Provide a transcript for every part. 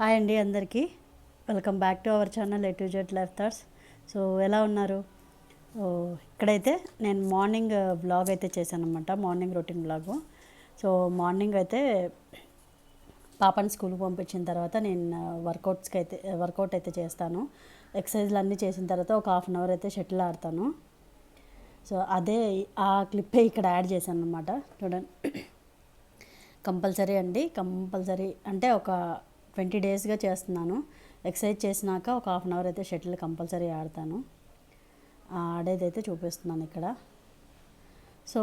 Hi అండి అందరికీ. Welcome back to our channel A to Z life thoughts so ఎలా ఉన్నారు? ఇక్కడైతే నేను మార్నింగ్ uh, బ్లాగ్ అయితే చేశాను అనమాట morning routine vlog so morning అయితే పాపని స్కూల్కి పంపించిన తర్వాత నేను uh, వర్కౌట్స్కి అయితే uh, వర్కౌట్ అయితే చేస్తాను. ఎక్సర్సైజ్లు అన్నీ చేసిన తర్వాత ఒక హాఫ్ అన్ అవర్ అయితే షటిల్ ఆడతాను. సో అదే ఆ క్లిప్పే ఇక్కడ యాడ్ చేశాను అనమాట చూడండి. కంపల్సరీ అండి. కంపల్సరీ అంటే ఒక ట్వంటీ డేస్గా చేస్తున్నాను. ఎక్సర్సైజ్ చేసినాక ఒక హాఫ్ అన్ అవర్ అయితే షటిల్ కంపల్సరీ ఆడతాను. ఆడేదైతే చూపిస్తున్నాను ఇక్కడ. సో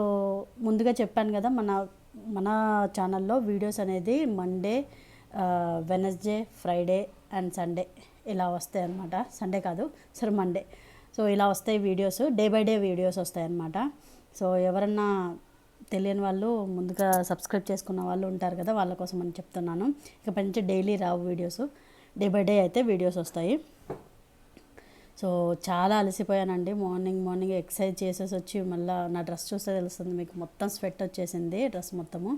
ముందుగా చెప్పాను కదా మన మన ఛానల్లో వీడియోస్ అనేది Monday Wednesday Friday and Sunday ఇలా వస్తాయి అన్నమాట. సండే కాదు సరే మండే. సో ఇలా వస్తాయి videos. Day by day videos వస్తాయి అన్నమాట. సో ఎవరన్నా తెలియని వాళ్ళు ముందుగా సబ్స్క్రైబ్ చేసుకున్న వాళ్ళు ఉంటారు కదా వాళ్ళ కోసం అని చెప్తున్నాను. ఇకపై నుంచి డైలీ రావు వీడియోస్. డే బై డే అయితే వీడియోస్ వస్తాయి. సో చాలా అలసిపోయానండి. మార్నింగ్ మార్నింగ్ ఎక్సర్సైజ్ చేసేసి వచ్చి మళ్ళీ నా డ్రెస్ చూస్తే తెలుస్తుంది మీకు. మొత్తం స్వెట్ వచ్చేసింది డ్రెస్ మొత్తము.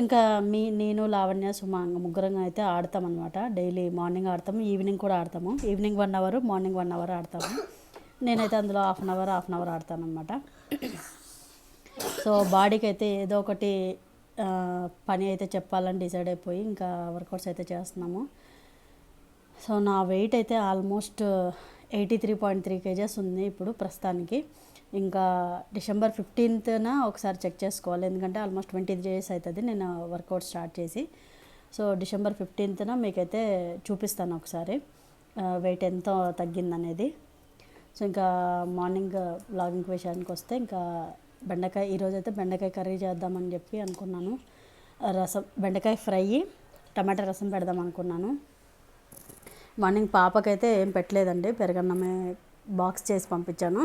ఇంకా మీ నేను లావణ్య సుమ ముగ్గురం అయితే ఆడతామన్నమాట డైలీ మార్నింగ్ ఆడతాము ఈవినింగ్ కూడా ఆడతాము. Evening one hour morning one hour ఆడతాము. నేనైతే అందులో half an hour half an hour ఆడతాను అనమాట సో బాడీకి అయితే ఏదో ఒకటి పని అయితే చెప్పాలని డిసైడ్ అయిపోయి ఇంకా వర్కౌట్స్ అయితే చేస్తున్నాము. సో నా వెయిట్ అయితే almost eighty three point three kgs ఉంది ఇప్పుడు ప్రస్తుతానికి. ఇంకా డిసెంబర్ ఫిఫ్టీన్త్న ఒకసారి చెక్ చేసుకోవాలి ఎందుకంటే ఆల్మోస్ట్ ట్వంటీ డేస్ అవుతుంది నేను వర్కౌట్ స్టార్ట్ చేసి. సో డిసెంబర్ ఫిఫ్టీన్త్న మీకైతే చూపిస్తాను ఒకసారి వెయిట్ ఎంత తగ్గిందనేది. సో ఇంకా మార్నింగ్ బ్లాగింగ్ విషయానికి వస్తే ఇంకా బెండకాయ ఈరోజు అయితే బెండకాయ కర్రీ చేద్దామని చెప్పి అనుకున్నాను. రసం బెండకాయ ఫ్రై టమాటా రసం పెడదాం అనుకున్నాను. మార్నింగ్ పాపకైతే ఏం పెట్టలేదండి పెరగన్నమే బాక్స్ చేసి పంపించాను.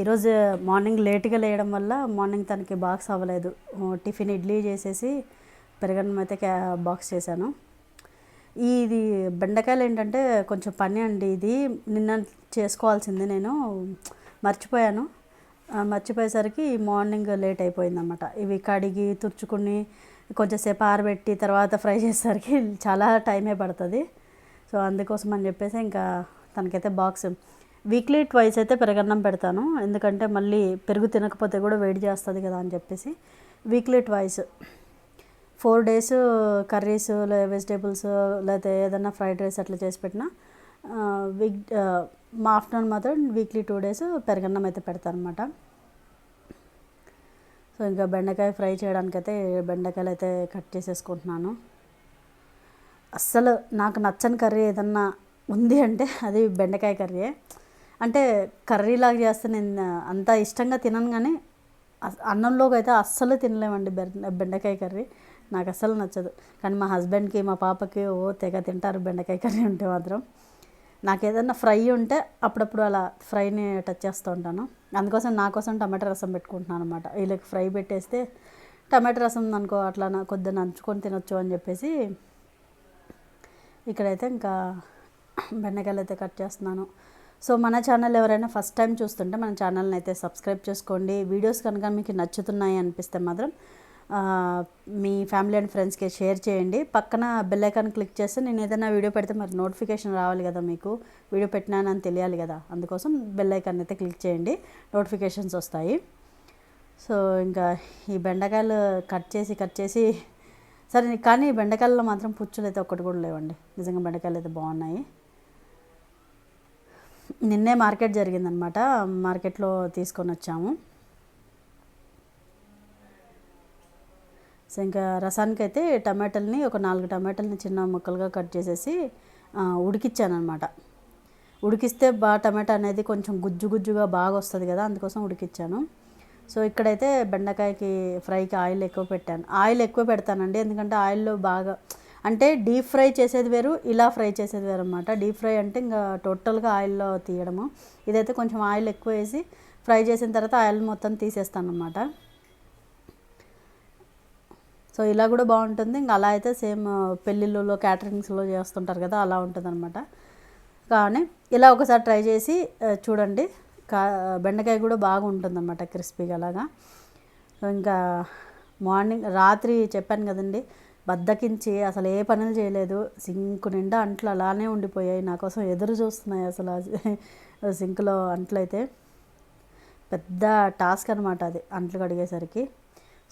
ఈరోజు మార్నింగ్ లేట్గా లేయడం వల్ల మార్నింగ్ తనకి బాక్స్ అవ్వలేదు. టిఫిన్ ఇడ్లీ చేసేసి పెరగన్నం అయితే క్యా బాక్స్ చేశాను. ఇది బెండకాయలు ఏంటంటే కొంచెం పని అండి ఇది. నిన్న చేసుకోవాల్సింది నేను. మర్చిపోయాను. మర్చిపోయేసరికి మార్నింగ్ లేట్ అయిపోయిందన్నమాట. ఇవి కడిగి తుడుచుకుని కొంచెంసేపు ఆరబెట్టి తర్వాత ఫ్రై చేసేసరికి చాలా టైమే పడుతుంది. సో అందుకోసం అని చెప్పేసి ఇంకా తనకైతే బాక్స్ వీక్లీ ట్వైస్ అయితే పెరగన్నం పెడతాను. ఎందుకంటే మళ్ళీ పెరుగు తినకపోతే కూడా వేడి చేస్తుంది కదా అని చెప్పేసి weekly twice. Four days curries లేదా వెజిటేబుల్స్ లేకపోతే ఏదైనా ఫ్రైడ్ రైస్ అట్లా చేసి పెట్టినా వీక్ మా ఆఫ్టర్నూన్ మాత్రం వీక్లీ టూ డేస్ పెరగన్నం అయితే పెడతాను అనమాట సో ఇంకా బెండకాయ ఫ్రై చేయడానికైతే బెండకాయలు అయితే కట్ చేసేసుకుంటున్నాను. అస్సలు నాకు నచ్చని కర్రీ ఏదన్నా ఉంది అంటే అది బెండకాయ కర్రీయే. అంటే కర్రీలాగా చేస్తే నేను అంత ఇష్టంగా తినను కానీ అన్నంలోకి అయితే అస్సలు తినలేమండి బెండకాయ కర్రీ. నాకు అస్సలు నచ్చదు. కానీ మా హస్బెండ్కి మా పాపకి ఓ తెగ తింటారు బెండకాయ కర్రీ ఉంటే మాత్రం. నాకు ఏదైనా ఫ్రై ఉంటే అప్పుడప్పుడు అలా ఫ్రైని టచ్ చేస్తూ ఉంటాను. అందుకోసం నా కోసం టమాటా రసం పెట్టుకుంటున్నాను అనమాట వీళ్ళకి ఫ్రై పెట్టేస్తే టమాటా రసం అనుకో అట్లా నా కొద్దిగా నంచుకొని తినొచ్చు అని చెప్పేసి ఇక్కడైతే ఇంకా బెండకాయలు అయితే కట్ చేస్తున్నాను. సో మన ఛానల్ ఎవరైనా ఫస్ట్ టైం చూస్తుంటే మన ఛానల్ని అయితే సబ్స్క్రైబ్ చేసుకోండి. వీడియోస్ కనుక మీకు నచ్చుతున్నాయి అనిపిస్తే మాత్రం మీ ఫ్యామిలీ అండ్ ఫ్రెండ్స్కి షేర్ చేయండి. పక్కన బెల్ ఐకాన్ క్లిక్ చేస్తే నేను ఏదైనా వీడియో పెడితే మరి నోటిఫికేషన్ రావాలి కదా మీకు. వీడియో పెట్టినానని తెలియాలి కదా. అందుకోసం బెల్ ఐకాన్ అయితే క్లిక్ చేయండి. నోటిఫికేషన్స్ వస్తాయి. సో ఇంకా ఈ బెండకాయలు కట్ చేసి కట్ చేసి సరే కానీ ఈ బెండకాయల్లో మాత్రం పుచ్చులు అయితే ఒక్కటి కూడా లేవండి. నిజంగా బెండకాయలు అయితే బాగున్నాయి. నిన్నే మార్కెట్ జరిగిందనమాట మార్కెట్లో తీసుకొని వచ్చాము. సో ఇంకా రసానికి అయితే టమాటాలని ఒక నాలుగు టమాటాలని చిన్న ముక్కలుగా కట్ చేసేసి ఆ, ఉడికిచ్చాను అనమాట ఉడికిస్తే బాగా టమాటా అనేది కొంచెం గుజ్జు గుజ్జుగా బాగా వస్తుంది కదా అందుకోసం ఉడికిచ్చాను. సో ఇక్కడైతే బెండకాయకి ఫ్రైకి ఆయిల్ ఎక్కువ పెట్టాను. ఆయిల్ ఎక్కువ పెడతానండి ఎందుకంటే ఆయిల్లో బాగా అంటే డీప్ ఫ్రై చేసేది వేరు ఇలా ఫ్రై చేసేది వేరు అనమాట డీప్ ఫ్రై అంటే ఇంకా టోటల్గా ఆయిల్లో తీయడము. ఇదైతే కొంచెం ఆయిల్ ఎక్కువ వేసి ఫ్రై చేసిన తర్వాత ఆయిల్ మొత్తం తీసేస్తాను అనమాట సో ఇలా కూడా బాగుంటుంది. ఇంకా అలా అయితే సేమ్ పెళ్ళిళ్ళలో క్యాటరింగ్స్లో చేస్తుంటారు కదా అలా ఉంటుంది అనమాట కానీ ఇలా ఒకసారి ట్రై చేసి చూడండి. కా బెండకాయ కూడా బాగా ఉంటుంది అనమాట క్రిస్పీగా అలాగా. ఇంకా మార్నింగ్ రాత్రి చెప్పాను కదండి బద్దకించి అసలు ఏ పనులు చేయలేదు. సింక్ నిండా అంట్లు అలానే ఉండిపోయాయి. నా కోసం ఎదురు చూస్తున్నాయి అసలు సింక్లో అంట్లు అయితే పెద్ద టాస్క్ అనమాట అది అంట్లు కడిగేసరికి.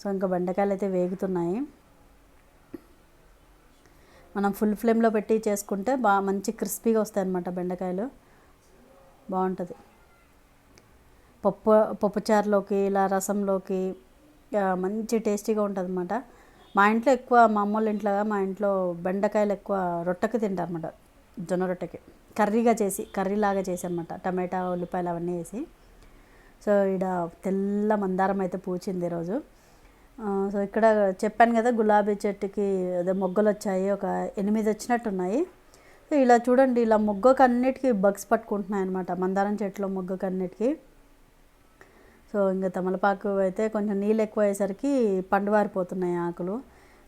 సో ఇంకా బెండకాయలు అయితే వేగుతున్నాయి. మనం ఫుల్ ఫ్లేమ్లో పెట్టి చేసుకుంటే బాగా మంచి క్రిస్పీగా వస్తాయి అన్నమాట బెండకాయలు. బాగుంటుంది. పప్పు పప్పుచారులోకి ఇలా రసంలోకి మంచి టేస్టీగా ఉంటుంది అనమాట మా ఇంట్లో ఎక్కువ మా అమ్మోళ్ళ ఇంట్లో మా ఇంట్లో బెండకాయలు ఎక్కువ రొట్టెకి తింటారన్నమాట. జొన్న రొట్టెకి. కర్రీగా చేసి కర్రీలాగా చేసి అనమాట టమాటా ఉల్లిపాయలు అవన్నీ వేసి. సో ఇక్కడ తెల్ల మందారం అయితే పూచింది ఈరోజు. సో ఇక్కడ చెప్పాను కదా గులాబీ చెట్టుకి అదే మొగ్గలు వచ్చాయి ఒక ఎనిమిది వచ్చినట్టున్నాయి. సో ఇలా చూడండి ఇలా మొగ్గకు అన్నిటికీ బగ్స్ పట్టుకుంటున్నాయి అనమాట మందారం చెట్లో మొగ్గకు అన్నిటికీ. సో ఇంకా తమలపాకు అయితే కొంచెం నీళ్ళు ఎక్కువ అయ్యేసరికి పండువారిపోతున్నాయి ఆకులు.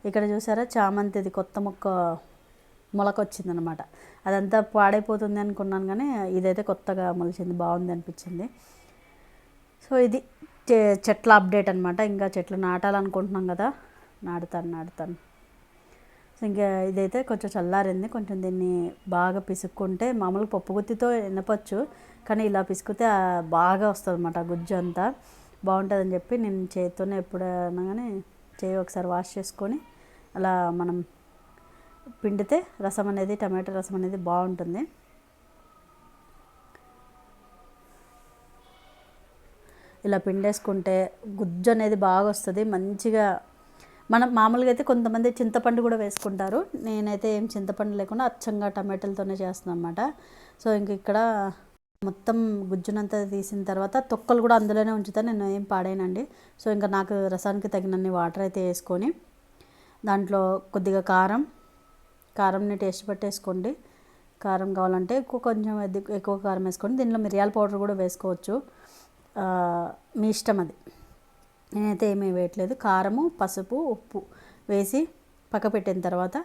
ఇక్కడ చూసారా చామంతిది కొత్త మొక్క మొలకొచ్చిందనమాట అదంతా పాడైపోతుంది అనుకున్నాను కానీ ఇదైతే కొత్తగా మొలిచింది బాగుంది అనిపించింది. సో ఇది చెట్ల అప్డేట్ అనమాట ఇంకా చెట్లు నాటాలనుకుంటున్నాం కదా. నాటుతాను నాటుతాను. సో ఇంకా ఇదైతే కొంచెం చల్లారింది. కొంచెం దీన్ని బాగా పిసుక్కుంటే మామూలుగా పప్పు గుత్తితో ఎనపచ్చు కానీ ఇలా పిసుకుతే బాగా వస్తుంది అనమాట గుజ్జు అంతా. బాగుంటుందని చెప్పి నేను చేతితోనే ఎప్పుడైనా కానీ చేయి ఒకసారి వాష్ చేసుకొని అలా మనం పిండితే రసం అనేది టమాటో రసం అనేది బాగుంటుంది. ఇలా పిండేసుకుంటే గుజ్జు అనేది బాగా వస్తుంది మంచిగా మనం మామూలుగా అయితే కొంతమంది చింతపండు కూడా వేసుకుంటారు. నేనైతే ఏం చింతపండు లేకుండా అచ్చంగా టమాటాలతోనే చేస్తున్నాను అనమాట సో ఇంక ఇక్కడ మొత్తం గుజ్జునంతా తీసిన తర్వాత తొక్కలు కూడా అందులోనే ఉంచుతాను నేను ఏం పాడేనండి. సో ఇంకా నాకు రసానికి తగినన్ని వాటర్ అయితే వేసుకొని దాంట్లో కొద్దిగా కారం కారంని టేస్ట్ పట్టేసుకోండి. కారం కావాలంటే ఎక్కువ కొంచెం ఎక్కువ కారం వేసుకోండి దీనిలో మిరియాల పౌడర్ కూడా వేసుకోవచ్చు. మీ ఇష్టం అది. నేనైతే ఏమీ వేయట్లేదు. కారము పసుపు ఉప్పు వేసి పక్క పెట్టిన తర్వాత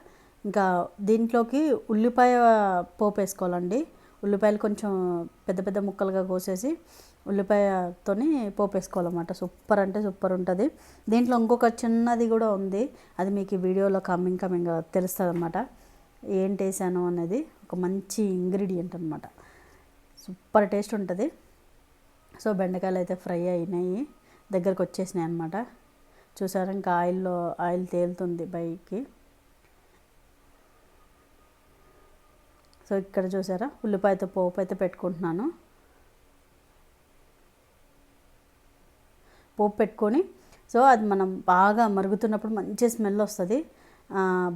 ఇంకా దీంట్లోకి ఉల్లిపాయ పోపు వేసుకోవాలండి. ఉల్లిపాయలు కొంచెం పెద్ద పెద్ద ముక్కలుగా కోసేసి ఉల్లిపాయతోని పోపు వేసుకోవాలన్నమాట. సూపర్ అంటే సూపర్ ఉంటుంది. దీంట్లో ఇంకొక చిన్నది కూడా ఉంది. అది మీకు ఈ వీడియోలో కమింగ్ కమింగ్ తెలుస్తుంది అనమాట ఏంటి వేసాను అనేది ఒక మంచి ఇంగ్రీడియంట్ అనమాట సూపర్ టేస్ట్ ఉంటుంది. సో బెండకాయలు అయితే ఫ్రై అయినాయి. దగ్గరకు వచ్చేసినాయి అనమాట చూసారా ఇంకా ఆయిల్లో ఆయిల్ తేలుతుంది పైకి. సో ఇక్కడ చూసారా ఉల్లిపాయతో పోపు అయితే పెట్టుకుంటున్నాను. పోపు పెట్టుకొని సో అది మనం బాగా మరుగుతున్నప్పుడు మంచి స్మెల్ వస్తుంది.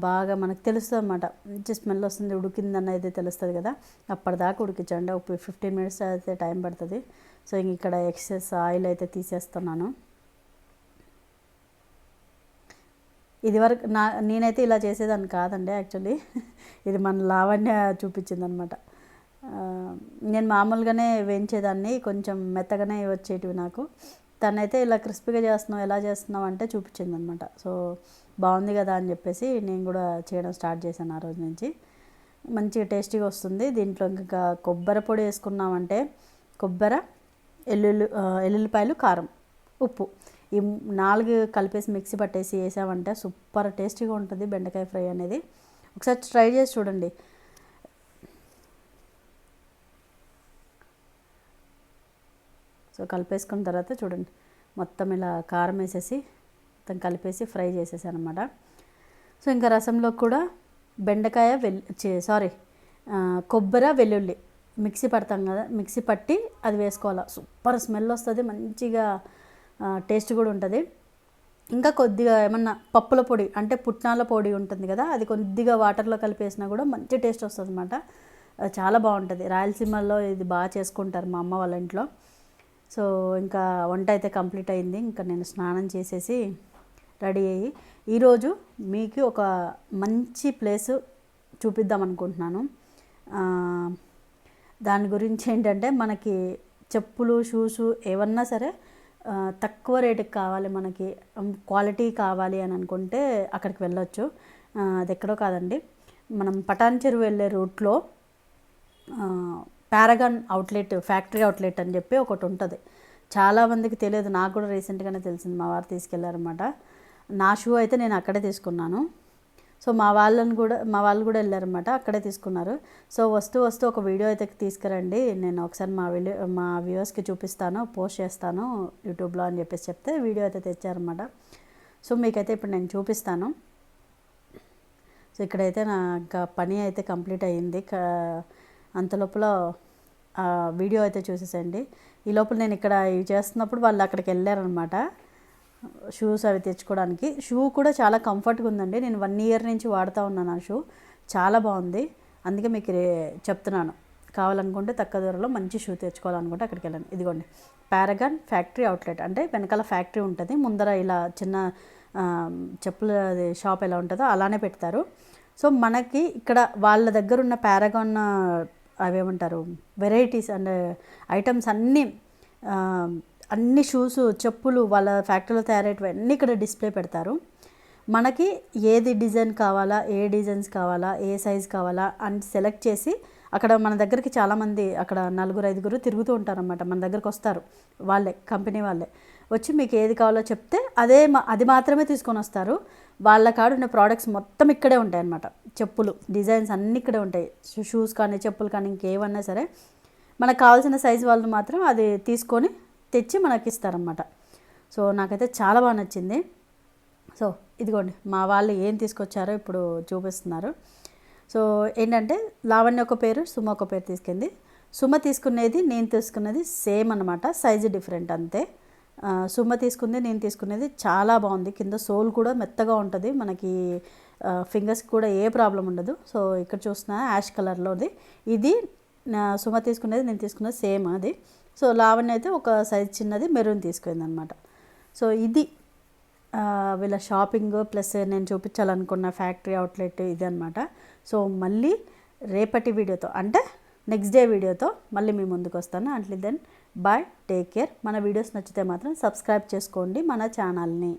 బాగా మనకు తెలుస్తుంది అన్నమాట. మంచి స్మెల్ వస్తుంది ఉడికిందన్నది అయితే తెలుస్తుంది కదా. అప్పటిదాకా ఉడికించండి. ఒక ఫిఫ్టీన్ మినిట్స్ అయితే టైం పడుతుంది. సో ఇంక ఇక్కడ ఎక్సెస్ ఆయిల్ అయితే తీసేస్తున్నాను. ఇది వరకు నా నేనైతే ఇలా చేసేదాన్ని కాదండి యాక్చువల్లీ. ఇది మన లావణ్య చూపించింది అనమాట నేను మామూలుగానే వేయించేదాన్ని కొంచెం మెత్తగానే వచ్చేటివి నాకు. తనైతే ఇలా క్రిస్పీగా చేస్తున్నావు ఎలా చేస్తున్నావు అంటే చూపించింది అనమాట సో బాగుంది కదా అని చెప్పేసి నేను కూడా చేయడం స్టార్ట్ చేశాను ఆ రోజు నుంచి. మంచిగా టేస్టీగా వస్తుంది. దీంట్లో ఇంకా కొబ్బరి పొడి వేసుకున్నామంటే కొబ్బరి ఎల్లుల్లి ఎల్లుల్లిపాయలు కారం ఉప్పు. ఈ నాలుగు కలిపేసి మిక్సీ పట్టేసి వేసామంటే సూపర్ టేస్టీగా ఉంటుంది బెండకాయ ఫ్రై అనేది. ఒకసారి ట్రై చేసి చూడండి. సో కలిపేసుకున్న తర్వాత చూడండి మొత్తం ఇలా కారం వేసేసి మొత్తం కలిపేసి ఫ్రై చేసేసాను అనమాట సో ఇంకా రసంలో కూడా బెండకాయ వెల్లు సారీ కొబ్బరి వెల్లుల్లి మిక్సీ పడతాం కదా మిక్సీ పట్టి అది వేసుకోవాలి. సూపర్ స్మెల్ వస్తుంది మంచిగా టేస్ట్ కూడా ఉంటుంది. ఇంకా కొద్దిగా ఏమన్నా పప్పుల పొడి అంటే పుట్నాల పొడి ఉంటుంది కదా అది కొద్దిగా వాటర్లో కలిపేసినా కూడా మంచి టేస్ట్ వస్తుంది అనమాట చాలా బాగుంటుంది. రాయలసీమలో ఇది బాగా చేసుకుంటారు మా అమ్మ వాళ్ళ ఇంట్లో. సో ఇంకా వంట అయితే కంప్లీట్ అయింది. ఇంకా నేను స్నానం చేసేసి రెడీ అయ్యి ఈరోజు మీకు ఒక మంచి ప్లేస్ చూపిద్దాం అనుకుంటున్నాను. దాని గురించి ఏంటంటే మనకి చెప్పులు షూస్ ఏమన్నా సరే తక్కువ రేటుకి కావాలి మనకి. క్వాలిటీ కావాలి అని అనుకుంటే అక్కడికి వెళ్ళొచ్చు. అది ఎక్కడో కాదండి. మనం పటాన్ చెరువు వెళ్ళే రూట్లో పారాగాన్ అవుట్లెట్ ఫ్యాక్టరీ అవుట్లెట్ అని చెప్పి ఒకటి ఉంటుంది. చాలామందికి తెలియదు నాకు కూడా రీసెంట్గానే తెలిసింది మా వారు తీసుకెళ్ళారనమాట నా షూ అయితే నేను అక్కడే తీసుకున్నాను. సో మా వాళ్ళని కూడా మా వాళ్ళు కూడా వెళ్ళారనమాట అక్కడే తీసుకున్నారు. సో వస్తూ వస్తూ ఒక వీడియో అయితే తీసుకురండి. నేను ఒకసారి మా వీడియో మా వ్యూవర్స్కి చూపిస్తాను పోస్ట్ చేస్తాను యూట్యూబ్లో అని చెప్పేసి చెప్తే వీడియో అయితే తెచ్చారనమాట సో మీకైతే ఇప్పుడు నేను చూపిస్తాను. సో ఇక్కడైతే నా ఇంకా పని అయితే కంప్లీట్ అయ్యింది. అంత లోపల వీడియో అయితే చూసేసండి. ఈ లోపల నేను ఇక్కడ ఇవి చేస్తున్నప్పుడు వాళ్ళు అక్కడికి వెళ్ళారనమాట. షూస్ అవి తెచ్చుకోవడానికి. షూ కూడా చాలా కంఫర్ట్గా ఉందండి. నేను వన్ ఇయర్ నుంచి వాడుతూ ఉన్నాను ఆ షూ. చాలా బాగుంది. అందుకే మీకు రే- చెప్తున్నాను. కావాలనుకుంటే తక్కువ ధరలో మంచి షూ తెచ్చుకోవాలనుకుంటే అక్కడికి వెళ్ళండి. ఇదిగోండి. Paragon factory outlet. అంటే వెనకాల ఫ్యాక్టరీ ఉంటుంది. ముందర ఇలా చిన్న చెప్పుల అది షాప్ ఎలా ఉంటుందో అలానే పెడతారు. సో మనకి ఇక్కడ వాళ్ళ దగ్గర ఉన్న పారగాన్ అవేమంటారు వెరైటీస్ అండ్ ఐటమ్స్ అన్నీ అన్ని షూస్ చెప్పులు వాళ్ళ ఫ్యాక్టరీలో తయారయ్యేటివన్నీ ఇక్కడ డిస్ప్లే పెడతారు. మనకి ఏది డిజైన్ కావాలా ఏ డిజైన్స్ కావాలా ఏ సైజ్ కావాలా అని సెలెక్ట్ చేసి అక్కడ మన దగ్గరికి చాలామంది అక్కడ నలుగురు ఐదుగురు తిరుగుతూ ఉంటారనమాట మన దగ్గరికి వస్తారు వాళ్ళే కంపెనీ వాళ్ళే. వచ్చి మీకు ఏది కావాలో చెప్తే అదే అది మాత్రమే తీసుకొని వస్తారు. వాళ్ళ కాడున్న ప్రోడక్ట్స్ మొత్తం ఇక్కడే ఉంటాయి అన్నమాట చెప్పులు డిజైన్స్ అన్నీ ఇక్కడే ఉంటాయి. షూ- షూస్ కానీ చెప్పులు కానీ ఇంకేమన్నా సరే మనకు కావాల్సిన సైజు వాళ్ళు మాత్రం అది తీసుకొని తెచ్చి మనకి ఇస్తారనమాట సో నాకైతే చాలా బాగా నచ్చింది. సో ఇదిగోండి మా వాళ్ళు ఏం తీసుకొచ్చారో ఇప్పుడు చూపిస్తున్నారు. సో ఏంటంటే లావణ్య ఒక పేరు సుమ ఒక పేరు తీసుకుంది సుమ తీసుకునేది నేను తీసుకున్నది సేమ్ అనమాట సైజు డిఫరెంట్ అంతే. సుమ తీసుకుంది నేను తీసుకునేది చాలా బాగుంది. కింద సోల్ కూడా మెత్తగా ఉంటుంది. మనకి ఫింగర్స్కి కూడా ఏ ప్రాబ్లం ఉండదు. సో ఇక్కడ చూసిన యాష్ కలర్లోది. ఇది నా సుమ తీసుకునేది నేను తీసుకున్నది సేమ్ అది. సో లావణ్య అయితే ఒక సైజ్ చిన్నది మెరూన్ తీసుకుంది అనమాట సో ఇది వీళ్ళ షాపింగ్ ప్లస్ నేను చూపించాలనుకున్న ఫ్యాక్టరీ అవుట్లెట్ ఇది అనమాట సో మళ్ళీ రేపటి వీడియోతో అంటే నెక్స్ట్ డే వీడియోతో మళ్ళీ మీ ముందుకు వస్తాను until then bye take care. మన వీడియోస్ నచ్చితే మాత్రం సబ్స్క్రైబ్ చేసుకోండి మన ఛానల్ని.